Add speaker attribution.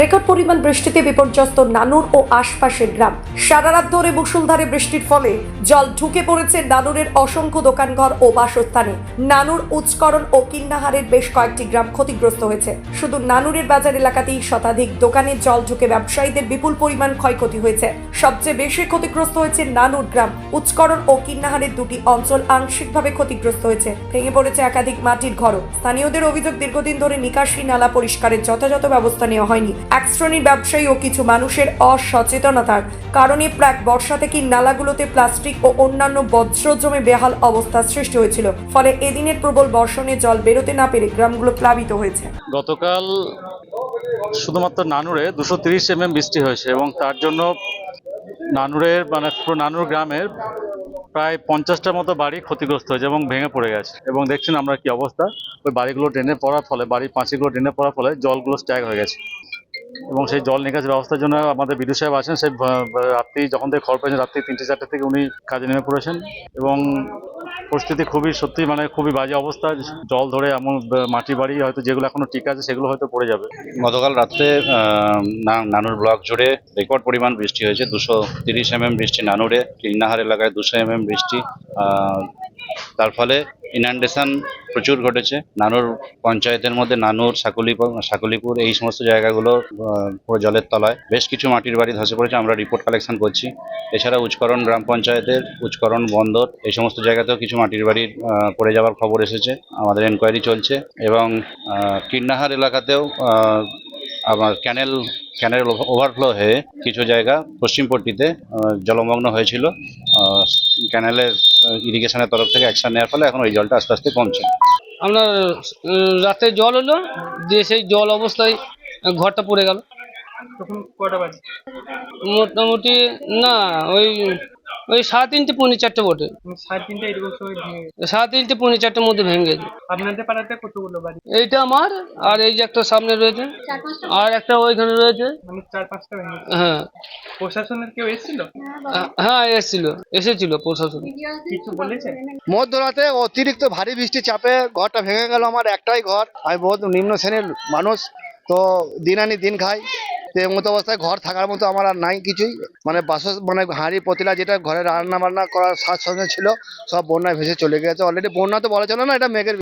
Speaker 1: Record পরিমাণ বৃষ্টিতে বিপর্যস্ত নানুর ও আশপাশের গ্রাম। সারা রাত ধরে মুষলধারে বৃষ্টির ফলে জল ঢুকে পড়েছে নানুরের অসংখ্য দোকানঘর ও বাসস্থানে। নানুর উচ্চকরণ ও কিন্নাহারের বেশ কয়েকটি গ্রাম ক্ষতিগ্রস্ত হয়েছে। শুধু নানুরের বাজার এলাকাতেই শতাধিক দোকানে জল ঢুকে ব্যবসায়ীদের বিপুল পরিমাণ ক্ষয়ক্ষতি হয়েছে। সবচেয়ে বেশি ক্ষতিগ্রস্ত হয়েছে নানুর গ্রাম। উচ্চকরণ ও কিন্নাহারের দুটি অঞ্চল আংশিকভাবে ক্ষতিগ্রস্ত হয়েছে। ভেঙে পড়েছে একাধিক মাটির ঘরও। স্থানীয়দের অভিযোগ দীর্ঘদিন ধরে নিকাশি নালা পরিষ্কারের যথাযথ ব্যবস্থা নেওয়া হয়নি। এক শ্রেণির ব্যবসায়ী ও কিছু মানুষের অসচেতনতার কারণে প্রাক বর্ষা থেকে নালাগুলোতে প্লাস্টিক ও অন্যান্য বজ্র জমে বেহাল অবস্থা সৃষ্টি হয়েছিল। ফলে এদিনের প্রবল বর্ষণে জল বেরোতে না পেরে গ্রামগুলো প্লাবিত হয়েছে।
Speaker 2: গতকাল শুধুমাত্র নানুরে দুশো তিরিশ এমএম বৃষ্টি হয়েছে এবং তার জন্য নানুরের মানে নানুর গ্রামের প্রায় পঞ্চাশটার মতো বাড়ি ক্ষতিগ্রস্ত হয়েছে এবং ভেঙে পড়ে গেছে। এবং দেখছেন আমরা কি অবস্থা। ওই বাড়িগুলো ড্রেনে পড়ার ফলে, বাড়ির পাঁচিগুলো ড্রেনে পড়ার ফলে জলগুলো স্ট্যাগ হয়ে গেছে। এবং সেই জল নিকাশ ব্যবস্থার জন্য আমাদের বিদ্যুৎ সাহেব আছেন। সেই রাত্রি যখন থেকে খবর পেয়েছেন, রাত্রি তিনটে চারটে থেকে উনি কাজে নেমে পড়েছেন। এবং পরিস্থিতি খুবই সত্যি মানে খুবই বাজে অবস্থা। জল ধরে এমন মাটি বাড়ি হয়তো যেগুলো এখনও ঠিক আছে, সেগুলো হয়তো পড়ে যাবে।
Speaker 3: গতকাল রাত্রে নানুর ব্লক জুড়ে রেকর্ড পরিমাণ বৃষ্টি হয়েছে। দুশো তিরিশ এমএম বৃষ্টি নানুরে কিন্নাহার এলাকায় দুশো এমএম বৃষ্টি। তার ফলে ইনান্ডেশন প্রচুর ঘটেছে। নানুর পঞ্চায়েতের মধ্যে নানুর সাকুলিপুর সাকুলিপুর এই সমস্ত জায়গাগুলো পুরো জলের তলায়। বেশ কিছু মাটির বাড়ি ধসে পড়েছে আমরা রিপোর্ট কালেকশন করছি। এছাড়া উচ্চকরণ গ্রাম পঞ্চায়েতের উচ্চকরণ বন্দর এই সমস্ত জায়গাতেও কিছু মাটির আহ, পড়ে যাওয়ার খবর এসেছে। আমাদের এনকোয়ারি চলছে এবং কিন্নাহার এলাকাতেও আমার ক্যানেল ক্যানেল ওভারফ্লো হয়ে কিছু জায়গা পশ্চিমপট্টিতে জলমগ্ন হয়েছিল। ক্যানেলের ইরিগেশনের তরফ থেকে অ্যাকশন নেওয়ার ফলে এখন ওই জলটা আস্তে আস্তে কমছে।
Speaker 4: আপনার রাতে জল হলো দিয়ে সেই জল অবস্থায় ঘরটা পড়ে গেল।
Speaker 5: তখন কটা বাজে?
Speaker 4: মোটামুটি না ওই ওই সাড়ে তিনটে পৌনে চারটে বটে।
Speaker 5: মানে সাড়ে তিনটা এরকম সময় ভেঙে
Speaker 4: সাড়ে তিনটে পৌনে চারটের মধ্যে ভেঙে গেছে।
Speaker 5: আপনাদের পাড়াতে কতগুলো বাড়ি?
Speaker 4: এইটা আমার আর এই যে একটা সামনে রয়েছে আর একটা ওইখানে রয়েছে।
Speaker 5: মানে চার পাঁচটা ভেঙে
Speaker 4: হ্যাঁ।
Speaker 5: প্রশাসনের কেউ এসেছিল?
Speaker 4: হ্যাঁ এসেছিল এসেছিল প্রশাসন।
Speaker 5: কিছু বলেছে?
Speaker 6: মধ্যরাতে অতিরিক্ত ভারী বৃষ্টি চাপে ঘরটা ভেঙে গেল আমার একটাই ঘর। আমি বহুত নিম্ন শ্রেণির মানুষ তো দিন আনি দিন খাই। তো মতো অবস্থায়, ঘর থাকার মতো আমার আর নাই কিছুই। মানে বাস মানে হাঁড়ি, পতিলা যেটা ঘরে রান্না বান্না করার সাজ ছিল, সব বন্যায় ভেসে চলে গেছে। অলরেডি বন্যা তো বলা চলে না, এটা মেঘের